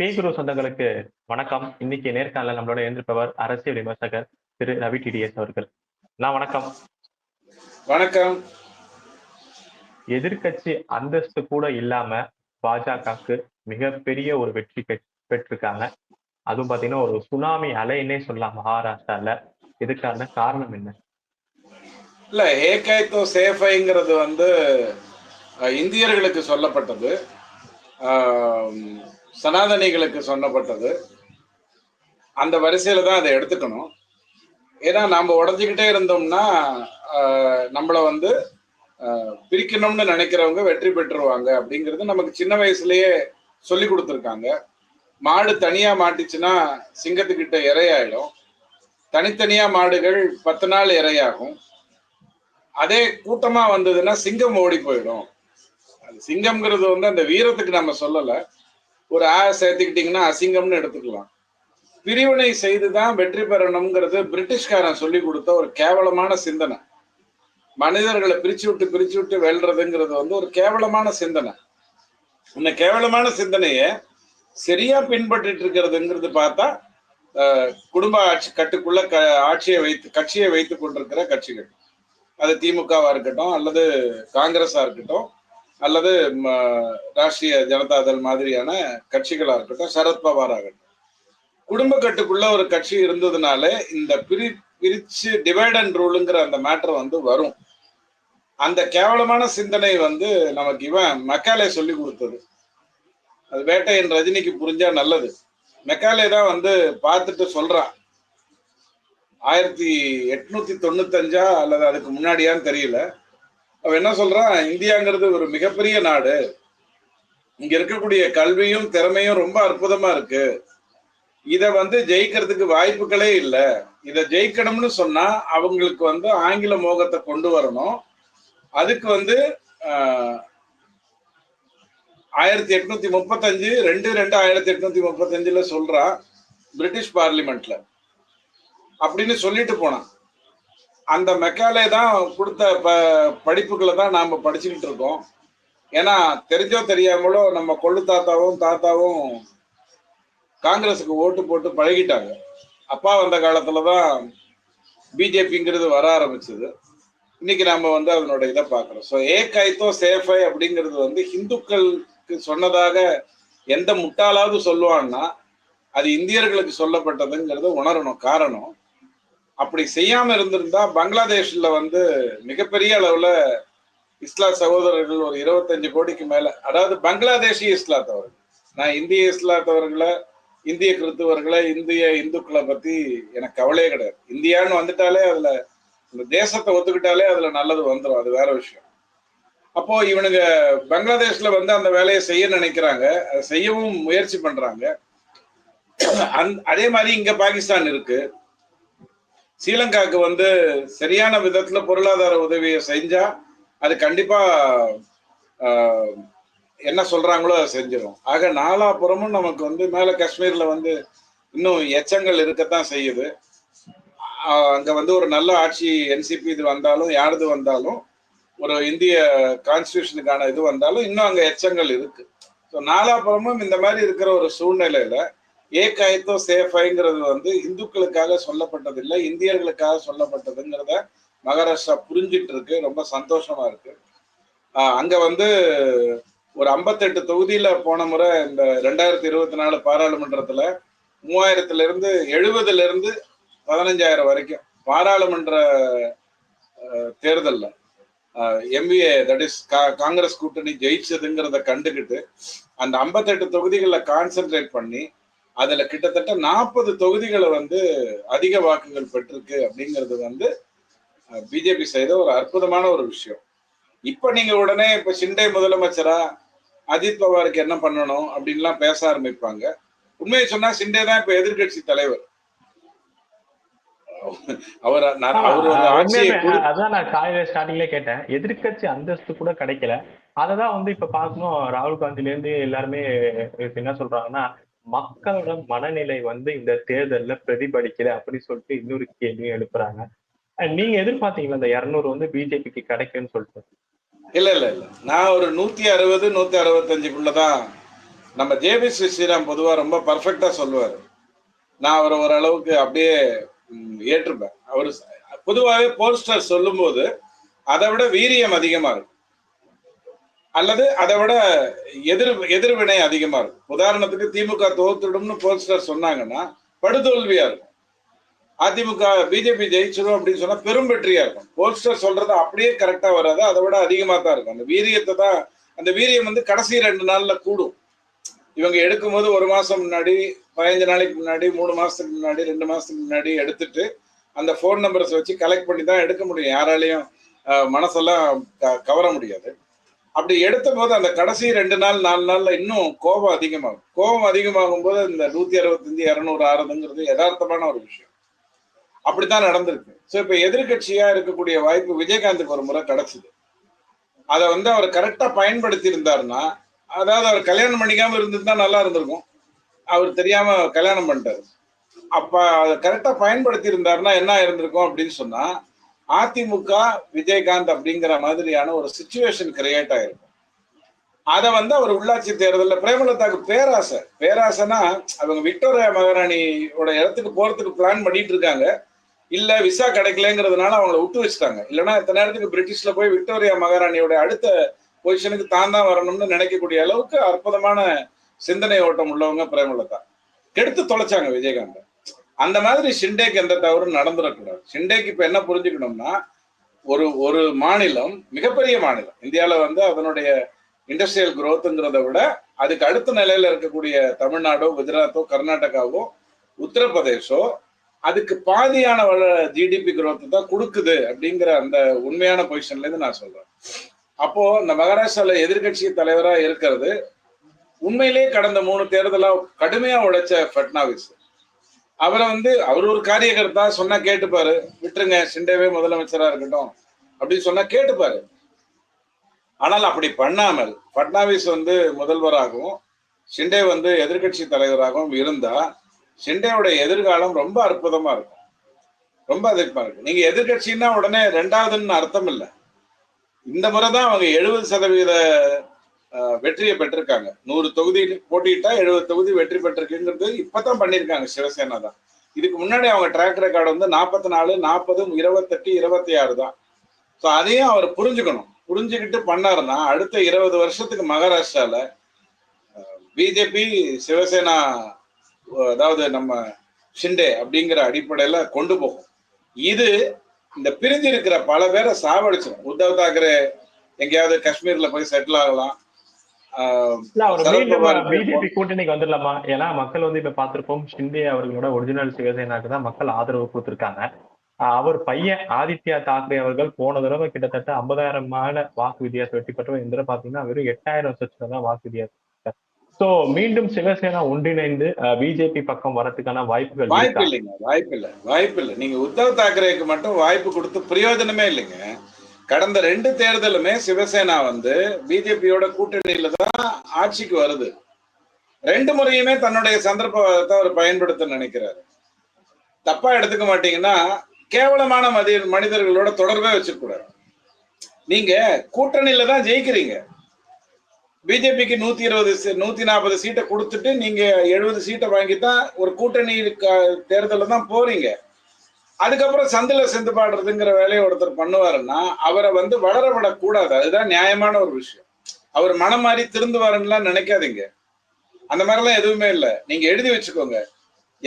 பேகுரு சொந்தங்களுக்கு வணக்கம். இன்னைக்கு நேர்காணல நம்மளோட எழுந்திருப்பவர் அரசியல் விமர்சகர் திரு ரவி டிடிஎஸ் அவர்கள். நான் வணக்கம். வணக்கம். எதிர்க்கட்சி அந்தஸ்து கூட இல்லாம பாஜகவுக்கு மிகப்பெரிய ஒரு வெற்றி பெற்- பெற்றிருக்காங்க. அதுவும் பாத்தீங்கன்னா ஒரு சுனாமி அலைன்னே சொல்லலாம் மகாராஷ்டிரால. இதுக்கான காரணம் என்ன? இல்ல ஏகைத்தோ சேஃபைங்கிறது வந்து இந்தியர்களுக்கு சொல்லப்பட்டது. சனாதனிகளுக்கு சொன்னப்பட்டது. அந்த வரிசையில தான் அதை எடுத்துக்கணும். ஏன்னா நம்ம உடஞ்சிக்கிட்டே இருந்தோம்னா நம்மளை வந்து பிரிக்கணும்னு நினைக்கிறவங்க வெற்றி பெற்றுருவாங்க அப்படிங்கிறது நமக்கு சின்ன வயசுலயே சொல்லி கொடுத்துருக்காங்க. மாடு தனியா மாட்டிச்சுன்னா சிங்கத்துக்கிட்ட இரையாயிடும். தனித்தனியா மாடுகள் பத்து நாள் இரையாகும். அதே கூட்டமா வந்ததுன்னா சிங்கம் ஓடி போயிடும். அது சிங்கம்ங்கிறது வந்து அந்த வீரத்துக்கு நம்ம சொல்லலை. ஒரு ஆ சேர்த்துக்கிட்டீங்கன்னா அசிங்கம்னு எடுத்துக்கலாம். பிரிவினை செய்துதான் வெற்றி பெறணுங்கிறது பிரிட்டிஷ்காரன் சொல்லி கொடுத்த ஒரு கேவலமான சிந்தனை. மனிதர்களை பிரிச்சு விட்டு பிரிச்சு விட்டு வெல்றதுங்கிறது வந்து ஒரு கேவலமான சிந்தனை. இந்த கேவலமான சிந்தனைய சரியா பின்பற்றிட்டு இருக்கிறதுங்கிறது பார்த்தா குடும்ப ஆட்சி கட்டுக்குள்ள க ஆட்சியை வைத்து கட்சியை வைத்து கொண்டிருக்கிற கட்சிகள். அது திமுகவா இருக்கட்டும் அல்லது காங்கிரஸா இருக்கட்டும் அல்லது ம, ராஷ்டிரிய ஜனதாதள் மாதிரியான கட்சிகளா இருக்கட்டும் சரத்பவார் ஆகட்டும். குடும்ப கட்டுக்குள்ள ஒரு கட்சி இருந்ததுனால இந்த பிரி பிரிச்சு டிவைட் அண்ட் ரூலுங்கிற அந்த மேட்டர் வந்து வரும். அந்த கேவலமான சிந்தனை வந்து நமக்கு இவன் மெக்காலே சொல்லி கொடுத்தது. அது வேட்டையின் ரஜினிக்கு புரிஞ்சா நல்லது. மெக்காலே தான் வந்து பார்த்துட்டு சொல்றான். ஆயிரத்தி எட்நூத்தி தொண்ணூத்தஞ்சா அல்லது அதுக்கு முன்னாடியான்னு தெரியல. அவன் என்ன சொல்றான்? இந்தியாங்கிறது ஒரு மிகப்பெரிய நாடு. இங்க இருக்கக்கூடிய கல்வியும் திறமையும் ரொம்ப அற்புதமா இருக்கு. இத வந்து ஜெயிக்கிறதுக்கு வாய்ப்புகளே இல்லை. இதை ஜெயிக்கணும்னு சொன்னா அவங்களுக்கு வந்து ஆங்கில மோகத்தை கொண்டு வரணும். அதுக்கு வந்து ஆயிரத்தி எட்நூத்தி முப்பத்தஞ்சு ரெண்டு ரெண்டு ஆயிரத்தி எட்நூத்தி முப்பத்தஞ்சுல சொல்றான் பிரிட்டிஷ் பார்லிமெண்ட்ல. அப்படின்னு சொல்லிட்டு போனான். அந்த மெக்காலே தான் கொடுத்த ப படிப்புகளை தான் நாம் படிச்சுக்கிட்டு இருக்கோம். ஏன்னா தெரிஞ்சோ தெரியாமலோ நம்ம கொள்ளு தாத்தாவும் தாத்தாவும் காங்கிரஸுக்கு ஓட்டு போட்டு பழகிட்டாங்க. அப்பா வந்த காலத்துல தான் பிஜேபிங்கிறது வர ஆரம்பிச்சது. இன்னைக்கு நாம் வந்து அதனோட இதை பார்க்குறோம். ஸோ ஏ கைத்தோ சேஃபை அப்படிங்கிறது வந்து ஹிந்துக்களுக்கு சொன்னதாக எந்த முட்டாளாவது சொல்லுவான்னா அது இந்தியர்களுக்கு சொல்லப்பட்டதுங்கிறத உணரணும் காரணம். அப்படி செய்யாம இருந்திருந்தா பங்களாதேஷ்ல வந்து மிகப்பெரிய அளவுல இஸ்லாம் சகோதரர்கள் ஒரு இருபத்தஞ்சு கோடிக்கு மேல அதாவது பங்களாதேஷி இஸ்லாத்தவர்கள். நான் இந்திய இஸ்லாத்தவர்களை இந்திய கிறித்துவர்களை இந்திய இந்துக்களை பத்தி எனக்கு கவலையே கிடையாது. இந்தியான்னு வந்துட்டாலே அதுல இந்த தேசத்தை ஒத்துக்கிட்டாலே அதுல நல்லது வந்துடும் அது வேற விஷயம். அப்போ இவனுங்க பங்களாதேஷ்ல வந்து அந்த வேலையை செய்ய நினைக்கிறாங்க. அதை செய்யவும் முயற்சி பண்றாங்க. அந்- அதே மாதிரி இங்க பாகிஸ்தான் இருக்கு. ஸ்ரீலங்காவுக்கு வந்து சரியான விதத்துல பொருளாதார உதவியை செஞ்சா அது கண்டிப்பா என்ன சொல்றாங்களோ அதை செஞ்சிடும் ஆக நாலாபுறமும் நமக்கு வந்து மேல காஷ்மீர்ல வந்து இன்னும் எச்சங்கள் இருக்கத்தான் செய்யுது. அங்க வந்து ஒரு நல்ல ஆட்சி என்சிபி இது வந்தாலும் யாரது வந்தாலும் ஒரு இந்திய கான்ஸ்டியூஷனுக்கான இது வந்தாலும் இன்னும் அங்க எச்சங்கள் இருக்கு. ஸோ நாலாபுறமும் இந்த மாதிரி இருக்கிற ஒரு சூழ்நிலையில ஏகாயத்தோ சேஃபைங்கிறது வந்து இந்துக்களுக்காக சொல்லப்பட்டதில்லை இந்தியர்களுக்காக சொல்லப்பட்டதுங்கிறத மகாராஷ்டிரா புரிஞ்சிட்டு இருக்கு ரொம்ப சந்தோஷமா இருக்கு. அங்க வந்து ஒரு ஐம்பத்தெட்டு தொகுதியில போன முறை இந்த ரெண்டாயிரத்தி இருபத்தி நாலு பாராளுமன்றத்துல மூவாயிரத்துல இருந்து எழுபதுல இருந்து பதினஞ்சாயிரம் வரைக்கும் பாராளுமன்ற தேர்தலில். எம்பிஏ தட் இஸ் காங்கிரஸ் கூட்டணி ஜெயிச்சதுங்கிறத கண்டுக்கிட்டு அந்த ஐம்பத்தெட்டு தொகுதிகளில் கான்சென்ட்ரேட் பண்ணி அதுல கிட்டத்தட்ட நாற்பது தொகுதிகளை வந்து அதிக வாக்குகள் பெற்றிருக்கு அப்படிங்கிறது வந்து பிஜேபி செய்த ஒரு அற்புதமான ஒரு விஷயம். இப்ப நீங்க உடனே இப்ப ஷிண்டே முதலமைச்சரா அஜித் பவாருக்கு என்ன பண்ணணும் அப்படின்லாம் பேச ஆரம்பிப்பாங்க. உண்மையை சொன்னா ஷிண்டே தான் இப்ப எதிர்க்கட்சி தலைவர். அவர் அதான் நான் காலையில ஸ்டார்டிங்ல கேட்டேன். எதிர்க்கட்சி அந்தஸ்து கூட கிடைக்கல. அததான் வந்து இப்ப பார்க்கணும். ராகுல் காந்தில இருந்து எல்லாருமே என்ன சொல்றாங்கன்னா மக்களோட மனநிலை வந்து இந்த தேர்தல்ல பிரதிபலிக்கல அப்படின்னு சொல்லிட்டு இன்னொரு கேள்வியும் எழுப்புறாங்க. நீங்க எதிர்பார்த்தீங்களா இந்த இருநூறு வந்து பிஜேபிக்கு கிடைக்கும்னு சொல்லிட்டு? இல்ல இல்ல இல்ல. நான் ஒரு நூத்தி அறுபது நூத்தி அறுபத்தஞ்சுக்குள்ளதான் நம்ம ஜேபி ஸ்ரீராம் பொதுவா ரொம்ப பர்ஃபெக்டா சொல்லுவாரு. நான் அவரை ஓரளவுக்கு அப்படியே ஏற்றுப்பேன். அவர் பொதுவாகவே போல்ஸ்டர் சொல்லும்போது அதை விட வீரியம் அதிகமா இருக்கும். அல்லது அதை விட எதிர் எதிர்வினை அதிகமா இருக்கும். உதாரணத்துக்கு திமுக தோத்துடும்னு போஸ்டர் சொன்னாங்கன்னா படுதோல்வியா இருக்கும். அதிமுக பிஜேபி ஜெயிச்சிடும் அப்படின்னு சொன்னா பெரும் வெற்றியா இருக்கும். போஸ்டர் சொல்றது அப்படியே கரெக்டா வராது. அதை விட அதிகமா தான் இருக்கும். அந்த வீரியத்தை தான் அந்த வீரியம் வந்து கடைசி ரெண்டு நாள்ல கூடும். இவங்க எடுக்கும்போது ஒரு மாசம் முன்னாடி பதினஞ்சு நாளைக்கு முன்னாடி மூணு மாசத்துக்கு முன்னாடி ரெண்டு மாசத்துக்கு முன்னாடி எடுத்துட்டு அந்த ஃபோன் நம்பர்ஸ் வச்சு கலெக்ட் பண்ணி தான் எடுக்க முடியும். யாராலையும் மனசெல்லாம் க- கவர முடியாது. அப்படி எடுத்த போது அந்த கடைசி ரெண்டு நாள் நாலு நாள்ல இன்னும் கோபம் அதிகமாகும். கோபம் அதிகமாகும் போது இந்த நூத்தி அறுபத்தஞ்சு இரநூறு ஆறுதுங்கிறது யதார்த்தமான ஒரு விஷயம். அப்படித்தான் நடந்திருக்கு. ஸோ இப்ப எதிர்கட்சியா இருக்கக்கூடிய வாய்ப்பு விஜயகாந்துக்கு ஒரு முறை கிடைச்சது. அதை வந்து அவர் கரெக்டா பயன்படுத்தி இருந்தாருன்னா அதாவது அவர் கல்யாணம் பண்ணிக்காம இருந்திருந்தா நல்லா இருந்திருக்கும். அவர் தெரியாம கல்யாணம் பண்ணிட்டாரு. அப்ப அதை கரெக்டா பயன்படுத்தி இருந்தாருன்னா என்ன இருந்திருக்கும் அப்படின்னு சொன்னா அதிமுக விஜயகாந்த் அப்படிங்கிற மாதிரியான ஒரு சுச்சுவேஷன் கிரியேட் ஆயிருக்கும் அதை வந்து அவர் உள்ளாட்சி தேர்தலில் பிரேமலதாக்கு பேராசை. பேராசைனா அவங்க விக்டோரியா மகாராணியோட இடத்துக்கு போறதுக்கு பிளான் பண்ணிட்டு இருக்காங்க. இல்ல விசா கிடைக்கலங்கிறதுனால அவங்கள விட்டு வச்சுட்டாங்க. இல்லைன்னா இத்தனை நேரத்துக்கு பிரிட்டிஷ்ல போய் விக்டோரியா மகாராணியோட அடுத்த பொசிஷனுக்கு தான் தான் வரணும்னு நினைக்கக்கூடிய அளவுக்கு அற்புதமான சிந்தனை ஓட்டம் உள்ளவங்க பிரேமலதா. கெடுத்து தொலைச்சாங்க விஜயகாந்த். அந்த மாதிரி ஷிண்டேக்கு எந்த தவறும் நடந்துடக்கூடாது. ஷிண்டேக்கு இப்ப என்ன புரிஞ்சுக்கணும்னா ஒரு ஒரு மாநிலம் மிகப்பெரிய மாநிலம் இந்தியாவில் வந்து அதனுடைய இண்டஸ்ட்ரியல் குரோத்துங்கிறத விட அதுக்கு அடுத்த நிலையில இருக்கக்கூடிய தமிழ்நாடோ குஜராத்தோ கர்நாடகாவோ உத்தரப்பிரதேசோ அதுக்கு பாதியான ஜிடிபி குரோத்து தான் கொடுக்குது அப்படிங்கிற அந்த உண்மையான பொசிஷன்ல இருந்து நான் சொல்றேன். அப்போ இந்த மகாராஷ்டிரால எதிர்க்கட்சி தலைவரா இருக்கிறது உண்மையிலேயே கடந்த மூணு தேர்தலா கடுமையா உழைச்ச ஃபட்னாவிஸ் அவரை வந்து அவர் ஒரு காரியகர்த்தா சொன்னா கேட்டுப்பாரு. விட்டுருங்க ஷிண்டேவே முதலமைச்சரா இருக்கட்டும். அப்படின்னு சொன்னா கேட்டுப்பாரு. ஆனால் அப்படி பண்ணாமல் பட்னாவிஸ் வந்து முதல்வராகவும் ஷிண்டே வந்து எதிர்க்கட்சி தலைவராகவும் இருந்தா ஷிண்டேயோட எதிர்காலம் ரொம்ப அற்புதமா இருக்கும். ரொம்ப அதிகமா இருக்கும். நீங்க எதிர்க்கட்சின்னா உடனே ரெண்டாவதுன்னு அர்த்தம் இல்லை. இந்த முறை தான் அவங்க எழுபது சதவீத வெற்றியை பெற்றிருக்காங்க. நூறு தொகுதி போட்டிட்டா எழுபது தொகுதி வெற்றி பெற்றிருக்குங்கிறது இப்பதான் பண்ணியிருக்காங்க சிவசேனா தான். இதுக்கு முன்னாடி அவங்க ட்ராக் ரெக்கார்டு வந்து நாற்பத்தி நாலு நாற்பது இருபத்தெட்டு இருபத்தி ஆறு தான். ஸோ அதையும் அவர் புரிஞ்சுக்கணும். புரிஞ்சுக்கிட்டு பண்ணாருன்னா அடுத்த இருபது வருஷத்துக்கு மகாராஷ்டிரால பிஜேபி சிவசேனா அதாவது நம்ம ஷிண்டே அப்படிங்கிற அடிப்படையில கொண்டு போகும். இது இந்த பிரிஞ்சு இருக்கிற பல பேரை சாவடிச்சிடும் உத்தவ் தாக்கரே எங்கேயாவது காஷ்மீர்ல போய் செட்டில் ஆகலாம். பிஜேபி கூட்டணிக்கு வந்துடலாமா? ஏன்னா மக்கள் வந்து இப்ப பார்த்திருப்போம் ஷிண்டே அவர்களோட ஒரிஜினல் சிவசேனாக்கு தான் மக்கள் ஆதரவு கொடுத்திருக்காங்க. அவர் பையன் ஆதித்யா தாக்கரே அவர்கள் போன தடவை கிட்டத்தட்ட ஐம்பதாயிரமான வாக்கு வித்தியாசம் வெற்றி பெற்றவர். இந்த பாத்தீங்கன்னா வெறும் எட்டாயிரம் சச்சுல தான் வாக்கு வித்தியாசம். சோ மீண்டும் சிவசேனா ஒன்றிணைந்து பிஜேபி பக்கம் வரதுக்கான வாய்ப்புகள் வாய்ப்பு? இல்லைங்க வாய்ப்பு இல்லை வாய்ப்பு இல்லை நீங்க உத்தவ் தாக்கரேக்கு மட்டும் வாய்ப்பு கொடுத்து பிரயோஜனமே இல்லைங்க. கடந்த ரெண்டு தேர்தலுமே சிவசேனா வந்து பிஜேபியோட கூட்டணியில தான் ஆட்சிக்கு வருது. ரெண்டு முறையுமே தன்னுடைய சந்தர்ப்பத்தை அவர் பயன்படுத்த நினைக்கிறாரு. தப்பா எடுத்துக்க மாட்டீங்கன்னா கேவலமான மதி மனிதர்களோட தொடர்பே வச்சுக்கூடாது நீங்க கூட்டணியில தான் ஜெயிக்கிறீங்க. பிஜேபிக்கு நூத்தி இருபது நூத்தி நாற்பது சீட்டை கொடுத்துட்டு நீங்க எழுபது சீட்டை வாங்கி தான் ஒரு கூட்டணி தேர்தலில் தான் போறீங்க. அதுக்கப்புறம் சந்தில செந்து பாடுறதுங்கிற வேலையை ஒருத்தர் பண்ணுவாருன்னா அவரை வந்து வளர விடக்கூடாது அதுதான் நியாயமான ஒரு விஷயம். அவர் மனம் மாறி திருந்துவாருன்னுலாம் நினைக்காதீங்க. அந்த மாதிரிலாம் எதுவுமே இல்லை. நீங்க எழுதி வச்சுக்கோங்க.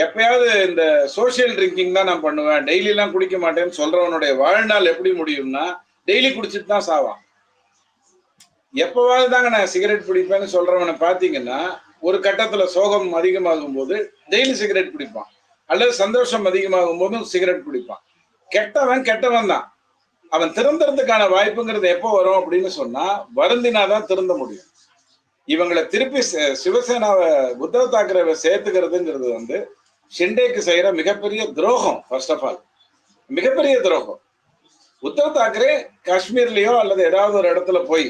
எப்பயாவது இந்த சோஷியல் ட்ரிங்கிங் தான் நான் பண்ணுவேன். டெய்லிலாம் குடிக்க மாட்டேன்னு சொல்றவனுடைய வாழ்நாள் எப்படி முடியும்னா டெய்லி குடிச்சிட்டு தான் சாவான். எப்பவாவது தாங்க நான் சிகரெட் பிடிப்பேன்னு சொல்றவனை பாத்தீங்கன்னா ஒரு கட்டத்துல சோகம் அதிகமாகும் போது டெய்லி சிகரெட் பிடிப்பான். அல்லது சந்தோஷம் அதிகமாகும் போதும் சிகரெட் பிடிப்பான் கெட்டவன் கெட்டவன் தான். அவன் திருந்துறதுக்கான வாய்ப்புங்கிறது எப்போ வரும் அப்படின்னு சொன்னா வருந்தினாதான் திருந்த முடியும். இவங்களை திருப்பி சிவசேனாவை உத்தவ் தாக்கரேவை சேர்த்துக்கிறதுங்கிறது வந்து ஷிண்டேக்கு செய்யற மிகப்பெரிய துரோகம் ஃபர்ஸ்ட் ஆஃப் ஆல் மிகப்பெரிய துரோகம். உத்தவ் தாக்கரே காஷ்மீர்லயோ அல்லது ஏதாவது ஒரு இடத்துல போய்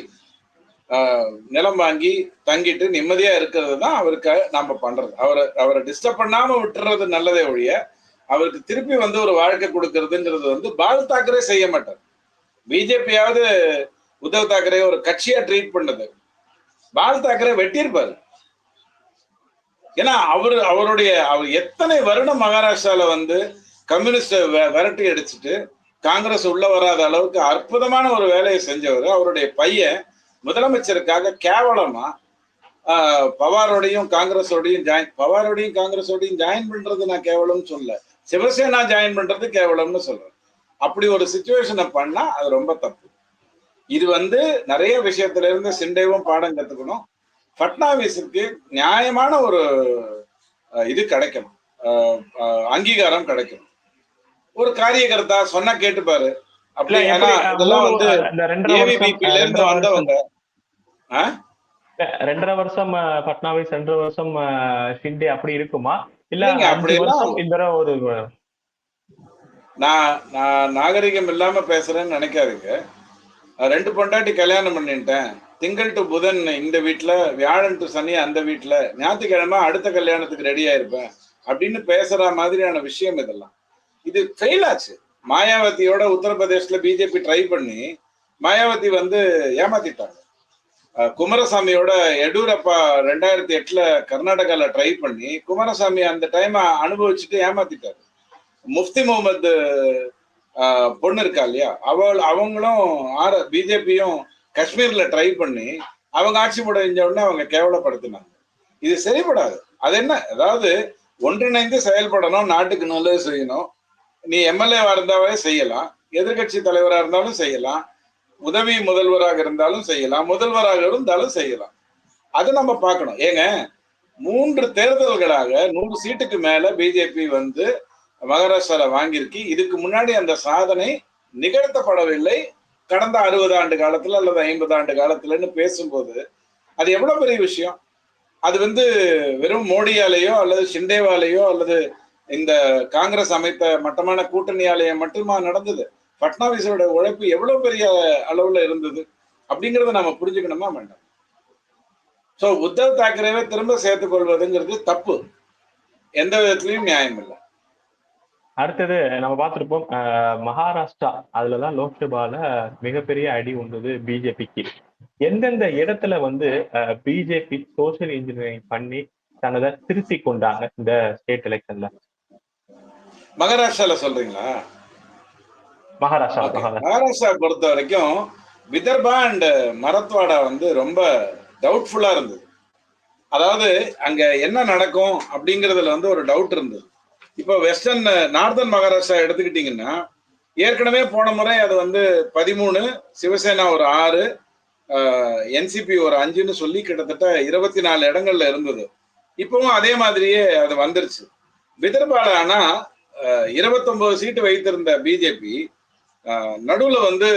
நிலம் வாங்கி தங்கிட்டு நிம்மதியா இருக்கிறது தான் அவருக்கு நாம பண்றது. அவரை அவரை டிஸ்டர்ப் பண்ணாம விட்டுறது நல்லதே ஒழிய அவருக்கு திருப்பி வந்து ஒரு வாழ்க்கை கொடுக்கறதுங்கிறது வந்து பால் தாக்கரே செய்ய மாட்டார். பிஜேபியாவது உத்தவ் தாக்கரே ஒரு கட்சியா ட்ரீட் பண்ணது. பால் தாக்கரே வெட்டியிருப்பாரு. ஏன்னா அவரு அவருடைய அவர் எத்தனை வருடம் மகாராஷ்டிரால வந்து கம்யூனிஸ்ட விரட்டி அடிச்சுட்டு காங்கிரஸ் உள்ள வராத அளவுக்கு அற்புதமான ஒரு வேலையை செஞ்சவர். அவருடைய பையன் முதலமைச்சருக்காக கேவலமா பவாரோடையும் காங்கிரஸோடையும் ஜாயின் பவாரோடையும் காங்கிரஸோடையும் ஜாயின் பண்றது நான் கேவலம்னு சொல்ல சிவசேனா ஜாயின் பண்றது கேவலம்னு சொல்றேன். அப்படி ஒரு சுச்சுவேஷனை பண்ணா அது ரொம்ப தப்பு. இது வந்து நிறைய விஷயத்துல இருந்து சிண்டேவும் பாடம் கத்துக்கணும். பட்னாவிஸுக்கு நியாயமான ஒரு இது கிடைக்கணும். அங்கீகாரம் கிடைக்கணும். ஒரு காரியகர்த்தா சொன்னா கேட்டுப்பாரு. அப்படி ஏன்னா இதெல்லாம் வந்து இருந்து வந்தவங்க? ரெண்டரை வருஷம் பட்னாவிஸ் ரெண்டரை வருஷம் ஷிண்டே அப்படி இருக்குமா? இல்ல வருஷம் இந்த ஒரு நான் நான் நாகரிகம் இல்லாம பேசுறேன்னு நினைக்காதீங்க. நான் ரெண்டு பொண்டாட்டி கல்யாணம் பண்ணிட்டேன். திங்கள் டு புதன் இந்த வீட்ல வியாழன் டு சனி அந்த வீட்ல ஞாயிற்றுக்கிழமை அடுத்த கல்யாணத்துக்கு ரெடியா இருப்பேன் அப்படின்னு பேசுற மாதிரியான விஷயம் இதெல்லாம். இது ஃபெயில் ஆச்சு. மாயாவதியோட உத்தரப்பிரதேஷ்ல பிஜேபி ட்ரை பண்ணி மாயாவதி வந்து ஏமாத்திட்டாங்க. குமாரசாமியோட எடியூரப்பா ரெண்டாயிரத்தி எட்டுல கர்நாடகால ட்ரை பண்ணி குமாரசாமி அந்த டைம் அனுபவிச்சுட்டு ஏமாத்திட்டாரு. முஃப்தி முகமது பொண்ணு இருக்கா இல்லையா? அவள் அவங்களும் ஆர் பிஜேபியும் காஷ்மீர்ல ட்ரை பண்ணி அவங்க ஆட்சி முடிஞ்ச உடனே அவங்க கேவலப்படுத்தினாங்க. இது சரிப்படாது அது என்ன? அதாவது ஒன்றிணைந்து செயல்படணும் நாட்டுக்கு நல்லது செய்யணும். நீ எம்எல்ஏவா இருந்தாவே செய்யலாம். எதிர்க்கட்சி தலைவரா இருந்தாலும் செய்யலாம். உதவி முதல்வராக இருந்தாலும் செய்யலாம் முதல்வராக இருந்தாலும் செய்யலாம். அது நம்ம பார்க்கணும். ஏங்க மூன்று தேர்தல்களாக நூறு சீட்டுக்கு மேல பிஜேபி வந்து மகாராஷ்டிரால வாங்கியிருக்கு. இதுக்கு முன்னாடி அந்த சாதனை நிகழ்த்தப்படவில்லை. கடந்த அறுபது ஆண்டு காலத்துல அல்லது ஐம்பது ஆண்டு காலத்துலன்னு பேசும்போது அது எவ்வளவு பெரிய விஷயம்? அது வந்து வெறும் மோடியாலேயோ அல்லது ஷிண்டேவாலேயோ அல்லது இந்த காங்கிரஸ் அமைத்த மட்டமான கூட்டணியாலேயோ மட்டுமா நடந்தது? பட்னாவிஸோட உழைப்பு எவ்வளவு பெரிய அளவுல இருந்தது அப்படிங்கறத நாம புரிஞ்சுக்கணுமா வேண்டாம் சோ உத்தவ் தாக்கரேவை திரும்ப சேர்த்துக் கொள்வதுங்கிறது தப்பு. எந்த விதத்திலையும் நியாயம் இல்லை. அடுத்தது நம்ம பார்த்திருப்போம் மகாராஷ்டிரா அதுலதான் லோக்சபால மிகப்பெரிய அடி உண்டது பிஜேபிக்கு. எந்தெந்த இடத்துல வந்து பிஜேபி சோசியல் இன்ஜினியரிங் பண்ணி தன்னதை திருத்தி கொண்டாங்க இந்த ஸ்டேட் எலெக்ஷன்ல மகாராஷ்டிரால சொல்றீங்களா? மகாராஷ்டிரா பொறுத்த வரைக்கும் விதர்பா அண்ட் மரத்வாடா வந்து ரொம்ப டவுட்ஃபுல்லா இருந்தது. அதாவது அங்க என்ன நடக்கும் அப்படிங்கறதுல வந்து ஒரு டவுட் இருந்தது. இப்போ வெஸ்டர்ன் நார்தன் மகாராஷ்டிரா எடுத்துக்கிட்டீங்கன்னா ஏற்கனவே போன முறை அது வந்து பதிமூணு சிவசேனா ஒரு ஆறு என்சிபி ஒரு அஞ்சுன்னு சொல்லி கிட்டத்தட்ட இருபத்தி நாலு இடங்கள்ல இருந்தது. இப்பவும் அதே மாதிரியே அது வந்துருச்சு. விதர்பால ஆனா இருபத்தொன்பது சீட்டு வைத்திருந்த பிஜேபி நடுவுல வந்து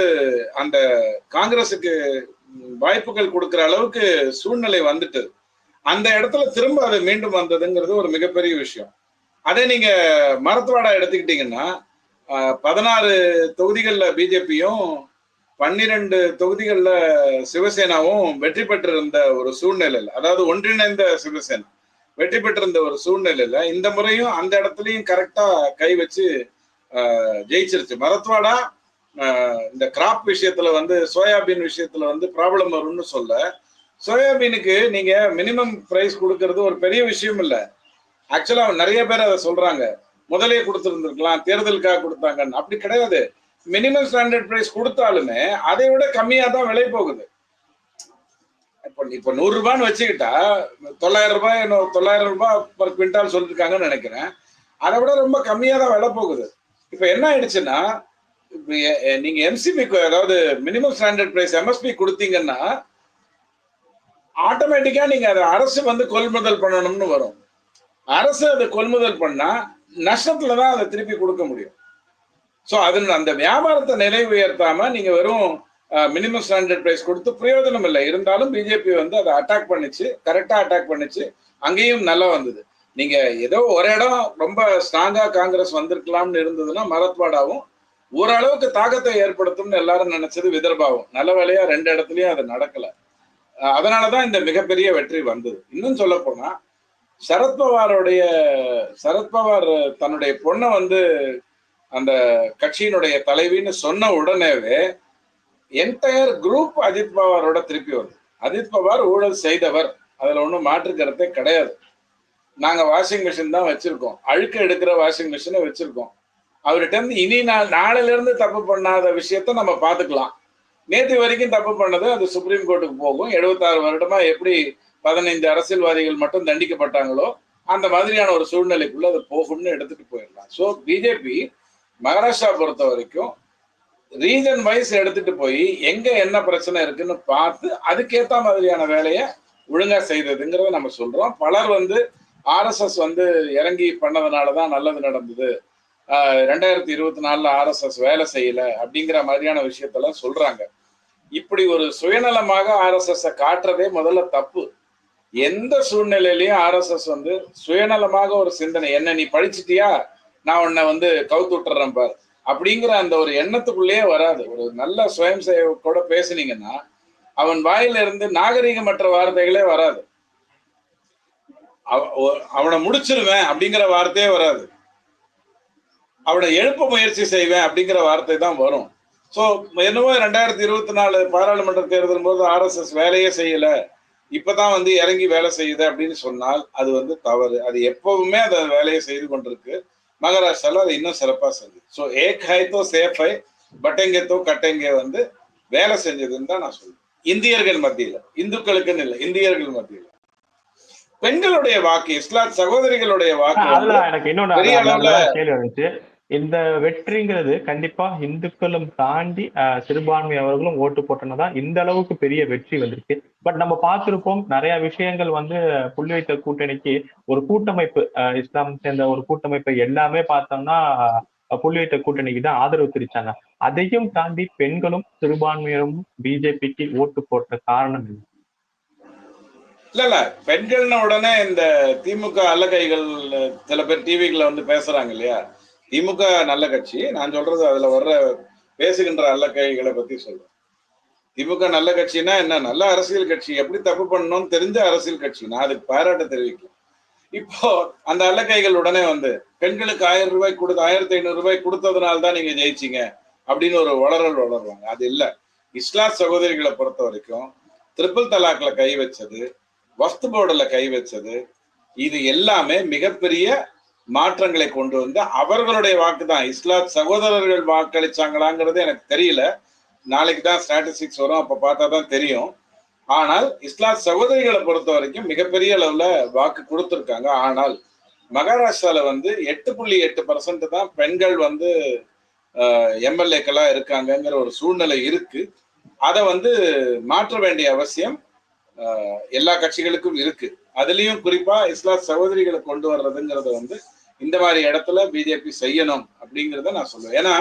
அந்த காங்கிரஸுக்கு வாய்ப்புகள் கொடுக்கிற அளவுக்கு சூழ்நிலை வந்துட்டு அந்த இடத்துல திரும்ப அது மீண்டும் வந்ததுங்கிறது ஒரு மிகப்பெரிய விஷயம். அதே நீங்க மரத்வாடா எடுத்துக்கிட்டீங்கன்னா பதினாறு தொகுதிகளில் பிஜேபியும் பன்னிரண்டு தொகுதிகளில் சிவசேனாவும் வெற்றி பெற்றிருந்த ஒரு சூழ்நிலையில அதாவது ஒன்றிணைந்த சிவசேனா வெற்றி பெற்றிருந்த ஒரு சூழ்நிலையில இந்த முறையும் அந்த இடத்துலையும் கரெக்டா கை வச்சு ஜெயிச்சிருச்சு. மரத்வாடா இந்த கிராப் விஷயத்துல வந்து சோயாபீன் விஷயத்துல வந்து ப்ராப்ளம் வரும்னு சொல்ல சோயாபீனுக்கு நீங்க மினிமம் பிரைஸ் கொடுக்கறது ஒரு பெரிய விஷயம் இல்லை. ஆக்சுவலா நிறைய பேர் அதை சொல்றாங்க. முதலே கொடுத்துருந்துருக்கலாம் தேர்தலுக்காக கொடுத்தாங்கன்னு. அப்படி கிடையாது. மினிமம் ஸ்டாண்டர்ட் பிரைஸ் கொடுத்தாலுமே அதை விட கம்மியா தான் விலை போகுது. இப்போ இப்போ நூறு ரூபான்னு வச்சுக்கிட்டா தொள்ளாயிரம் ரூபாய் தொள்ளாயிரம் ரூபாய் பர் குவிண்டால் சொல்லிருக்காங்கன்னு நினைக்கிறேன். அதை விட ரொம்ப கம்மியா தான் விலை போகுது. இப்போ என்ன ஆயிடுச்சுன்னா நீங்க எம்சிபி அதாவது மினிமம் ஸ்டாண்டர்ட் பிரைஸ் எம்எஸ்பி கொடுத்தீங்கன்னா ஆட்டோமேட்டிக்கா நீங்க அதை அரசு வந்து கொள்முதல் பண்ணணும்னு வரும். அரசு அதை கொள்முதல் பண்ணா நஷ்டத்துல தான் அதை திருப்பி கொடுக்க முடியும். ஸோ அது அந்த வியாபாரத்தை நிலை உயர்த்தாம நீங்க வெறும் மினிமம் ஸ்டாண்டர்ட் பிரைஸ் கொடுத்து பிரயோஜனம் இல்லை. இருந்தாலும் பிஜேபி வந்து அதை அட்டாக் பண்ணிச்சு கரெக்டா அட்டாக் பண்ணிச்சு அங்கேயும் நல்லா வந்தது. நீங்க ஏதோ ஒரு இடம் ரொம்ப ஸ்ட்ராங்கா காங்கிரஸ் வந்திருக்கலாம்னு இருந்ததுன்னா மரத்வாடாவும் ஓரளவுக்கு தாக்கத்தை ஏற்படுத்தும்னு எல்லாரும் நினைச்சது விதர்பாவும். நல்ல வேலையா ரெண்டு இடத்துலயும் அது நடக்கல. அதனாலதான் இந்த மிகப்பெரிய வெற்றி வந்தது. இன்னும் சொல்ல போனா சரத்பவாருடைய சரத்பவார் தன்னுடைய பொண்ணை வந்து அந்த கட்சியினுடைய தலைவின்னு சொன்ன உடனேவே என்டையர் குரூப் அஜித் பவாரோட திருப்பி வருது அஜித் பவார் ஊழல் செய்தவர். அதுல ஒன்றும் மாற்று கருத்தே கிடையாது. நாங்க வாஷிங் மிஷின் தான் வச்சிருக்கோம். அழுக்க எடுக்கிற வாஷிங் மிஷினை வச்சிருக்கோம். அவர்கிட்ட இருந்து இனி நாள் நாளையில இருந்து தப்பு பண்ணாத விஷயத்த நம்ம பார்த்துக்கலாம். நேற்று வரைக்கும் தப்பு பண்ணது அது சுப்ரீம் கோர்ட்டுக்கு போகும். எழுபத்தாறு வருடமா எப்படி பதினைந்து அரசியல்வாதிகள் மட்டும் தண்டிக்கப்பட்டாங்களோ அந்த மாதிரியான ஒரு சூழ்நிலைக்குள்ள அது போகும்னு எடுத்துட்டு போயிடலாம். ஸோ பிஜேபி மகாராஷ்டிரா பொறுத்த வரைக்கும் ரீஜன் வைஸ் எடுத்துட்டு போய் எங்க என்ன பிரச்சனை இருக்குன்னு பார்த்து அதுக்கேத்த மாதிரியான வேலையை ஒழுங்கா செய்ததுங்கிறத நம்ம சொல்றோம். பலர் வந்து ஆர்எஸ்எஸ் வந்து இறங்கி பண்ணதுனாலதான் நல்லது நடந்தது. ரெண்டாயிரத்தி இருபத்தி நாலுல ஆர்எஸ்எஸ் வேலை செய்யல அப்படிங்கிற மாதிரியான விஷயத்தெல்லாம் சொல்றாங்க. இப்படி ஒரு சுயநலமாக ஆர்எஸ்எஸ் காட்டுறதே முதல்ல தப்பு. எந்த சூழ்நிலையிலையும் ஆர்எஸ்எஸ் வந்து சுயநலமாக ஒரு சிந்தனை என்ன நீ படிச்சிட்டியா? நான் உன்னை வந்து கவுத்து விட்டுறேன் பார். அப்படிங்கிற அந்த ஒரு எண்ணத்துக்குள்ளேயே வராது. ஒரு நல்ல சுயம் சேவக்கோட பேசுனீங்கன்னா அவன் வாயில இருந்து நாகரிகமற்ற வார்த்தைகளே வராது. அவ- ஒ- அவனை முடிச்சிருவேன் அப்படிங்கிற வார்த்தையே வராது. அவனை எழுப்ப முயற்சி செய்வேன் அப்படிங்கிற வார்த்தை தான் வரும். சோ என்னவோ ரெண்டாயிரத்தி இருபத்தி நாலு பாராளுமன்ற தேர்தல் போது ஆர்எஸ்எஸ் வேலையே செய்யல. இப்பதான் வந்து இறங்கி வேலை செய்யுது அப்படின்னு சொன்னால் அது வந்து தவறு. அது எப்பவுமே அந்த வேலையை செய்து கொண்டிருக்கு. மகாராஷ்டிரால அது இன்னும் சிறப்பா செஞ்சு ஸோ ஏக் ஹை தோ சேஃப் ஹை பட்டெங்கே தோ கட்டெங்கே வந்து வேலை செஞ்சதுன்னு தான் நான் சொல்லுவேன் இந்தியர்கள் மத்தியில இந்துக்களுக்குன்னு இல்லை இந்தியர்கள் மத்தியில. பெண்களுடைய வாக்கு இஸ்லாத் சகோதரிகளுடைய வாக்கு பெரிய அளவுல- இந்த வெற்றிங்கிறது கண்டிப்பா இந்துக்களும் தாண்டி சிறுபான்மை அவர்களும் ஓட்டு போட்டனதான் இந்த அளவுக்கு பெரிய வெற்றி வந்திருக்கு. பட் நம்ம பார்த்திருப்போம் நிறைய விஷயங்கள் வந்து புள்ளி வைத்த கூட்டணிக்கு ஒரு கூட்டமைப்பு அஹ், இஸ்லாம் சேர்ந்த ஒரு கூட்டமைப்பை எல்லாமே பார்த்தோம்னா புள்ளி வைத்த கூட்டணிக்கு தான் ஆதரவு தெரிவிச்சாங்க. அதையும் தாண்டி பெண்களும் சிறுபான்மையினரும் பிஜேபிக்கு ஓட்டு போட்ட காரணம் என்ன? இல்ல இல்ல. உடனே இந்த திமுக அலகைகள் சில பேர் டிவிக்குள்ள வந்து பேசுறாங்க இல்லையா? திமுக நல்ல கட்சி. நான் சொல்றது அதுல வர்ற பேசுகின்ற அல்லக்கைகளை பத்தி சொல்றேன். திமுக நல்ல கட்சினா என்ன? நல்ல அரசியல் கட்சி. எப்படி தப்பு பண்ணணும்னு தெரிஞ்ச அரசியல் கட்சி. நான் அதுக்கு பாராட்ட தெரிவிக்கிறேன். இப்போ அந்த அல்லக்கைகள் உடனே வந்து பெண்களுக்கு ஆயிரம் ரூபாய் கொடுத்து ஆயிரத்தி ஐநூறு ரூபாய் கொடுத்ததுனால தான் நீங்க ஜெயிச்சீங்க. அப்படின்னு ஒரு வளரல் வளருவாங்க. அது இல்லை. இஸ்லாம் சகோதரிகளை பொறுத்த வரைக்கும் ட்ரிபிள் தலாக்ல கை வச்சது வஸ்து போர்டில் கை வச்சது இது எல்லாமே மிகப்பெரிய மாற்றங்களை கொண்டு வந்து அவர்களுடைய வாக்கு தான் இஸ்லாத் சகோதரர்கள் வாக்களிச்சாங்களாங்கிறது எனக்கு தெரியல. நாளைக்கு தான் ஸ்டாட்டிஸ்டிக்ஸ் வரும். அப்ப பார்த்தா தான் தெரியும். ஆனால் இஸ்லாத் சகோதரிகளை பொறுத்த வரைக்கும் மிகப்பெரிய அளவுல வாக்கு கொடுத்துருக்காங்க. ஆனால் மகாராஷ்டிரால வந்து எட்டு புள்ளி எட்டு பர்சன்ட் தான் பெண்கள் வந்து எம்எல்ஏக்களா இருக்காங்கங்கிற ஒரு சூழ்நிலை இருக்கு. அதை வந்து மாற்ற வேண்டிய அவசியம் எல்லா கட்சிகளுக்கும் இருக்கு. அதுலயும் குறிப்பா இஸ்லாத் சகோதரிகளை கொண்டு வர்றதுங்கிறத வந்து இந்த மாதிரி இடத்துல பிஜேபி செய்யணும் அப்படிங்கிறத நான் சொல்லுவேன் ஏன்னா